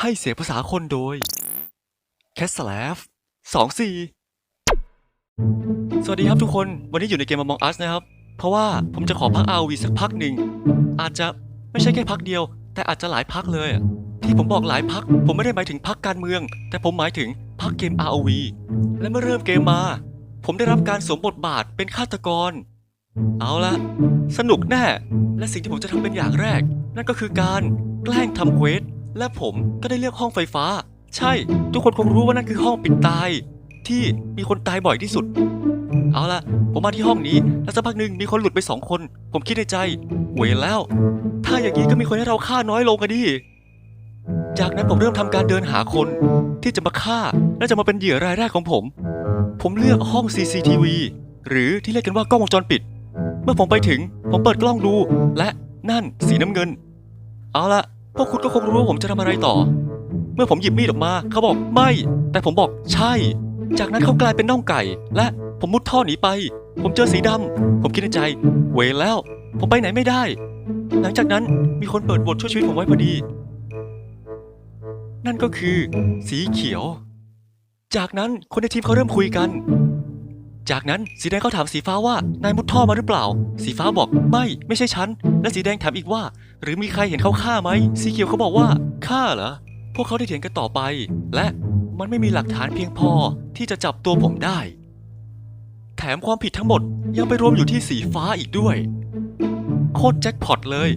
ให้เสียภาษาคนโดย c a s l a v สองสี่สวัสดีครับทุกคน วันนี้อยู่ในเกม Among Us นะครับ เพราะว่าผมจะขอพัก RV สักพักหนึ่ง อาจจะไม่ใช่แค่พักเดียว แต่อาจจะหลายพักเลย ที่ผมบอกหลายพัก ผมไม่ได้หมายถึงพักการเมือง แต่ผมหมายถึงพักเกม ROV และเมื่อเริ่มเกมมา ผมได้รับการสวมบทบาทเป็นฆาตกร เอาละสนุกแน่ และสิ่งที่ผมจะทำเป็นอย่างแรก นั่นก็คือการแกล้งทำเควส และผมก็ได้เลือกห้องไฟฟ้า ใช่ ทุกคนคงรู้ว่านั่นคือห้องปิดตาย ที่มีคนตายบ่อยที่สุด เอาล่ะ ผมมาที่ห้องนี้ แล้วสักพักหนึ่งมีคนหลุดไปสองคน ผมคิดในใจเวรแล้ว ถ้าอย่างนี้ก็มีคนให้เราฆ่าน้อยลงกันดิจากนั้นผมเริ่มทำการเดินหาคนที่จะมาฆ่าและจะมาเป็นเหยื่อรายแรกของผม ผมเลือกห้อง CCTV หรือที่เรียกกันว่ากล้องวงจรปิด เมื่อผมไปถึงผมเปิดกล้องดู และนั่นสีน้ำเงิน เอาละ พวกคุณก็คงรู้ว่าผมจะทำอะไรต่อ เมื่อผมหยิบมีดออกมา เขาบอกไม่ แต่ผมบอกใช่ จากนั้นเขากลายเป็นน่องไก่ และผมมุดท่อหนีไป ผมเจอสีดำผมคิดในใจ เวรแล้ว ผมไปไหนไม่ได้ หลังจากนั้นมีคนเปิดบทช่วยชีวิตผมไว้พอดี นั่นก็คือ สีเขียว จากนั้นคนในทีมเขาเริ่มคุยกัน จากนั้นสีแดงเขาถามสีฟ้าว่านายมุดท่อมาหรือเปล่า สีฟ้าบอกไม่ไม่ใช่ฉัน และสีแดงถามอีกว่า หรือมีใครเห็นเขาฆ่าไหม สีเขียวเขาบอกว่าฆ่าเหรอ พวกเขาได้เถียงกันต่อไป และมันไม่มีหลักฐานเพียงพอที่จะจับตัวผมได้ แถมความผิดทั้งหมดยังไปรวมอยู่ที่สีฟ้าอีกด้วย โคตรแจ็คพอตเลย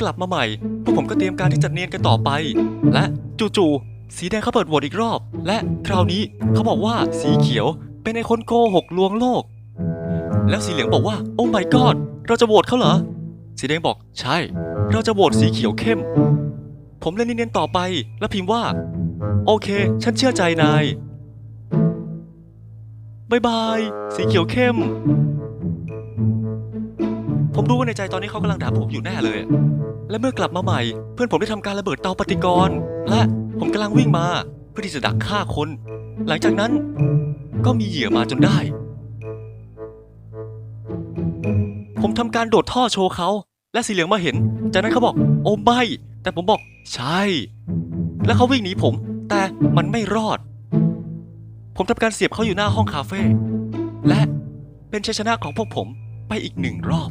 กลับมาใหม่ พวกผมก็เตรียมการที่จะเนียนกันต่อไป และจู่ๆสีแดงเขาเปิดโหวตอีกรอบ และคราวนี้เขาบอกว่าสีเขียวเป็นไอ้คนโกหกลวงโลก แล้วสีเหลืองบอกว่า โอ้ my god เราจะโหวตเขาเหรอ สีแดงบอกใช่ เราจะโหวตสีเขียวเข้ม ผมเล่นเนียนต่อไปแล้วพิมพ์ว่า โอเค ฉันเชื่อใจนายบายบาย สีเขียวเข้ม ผมรู้ว่าในใจตอนนี้เขากำลังด่าผมอยู่แน่เลย และเมื่อกลับมาใหม่ เพื่อนผมได้ทำการระเบิดเตาปฏิกรณ์ และผมกำลังวิ่งมาเพื่อที่จะดักฆ่าคน หลังจากนั้น ก็มีเหยื่อมาจนได้ ผมทำการโดดท่อโชว์เขา และสีเหลืองมาเห็น จากนั้นเขาบอก โอ้ไม่ แต่ผมบอก ใช่ แล้วเขาวิ่งหนีผม แต่มันไม่รอด ผมทำการเสียบเขาอยู่หน้าห้องคาเฟ่และเป็นชัยชนะของพวกผมไปอีกหนึ่งรอบ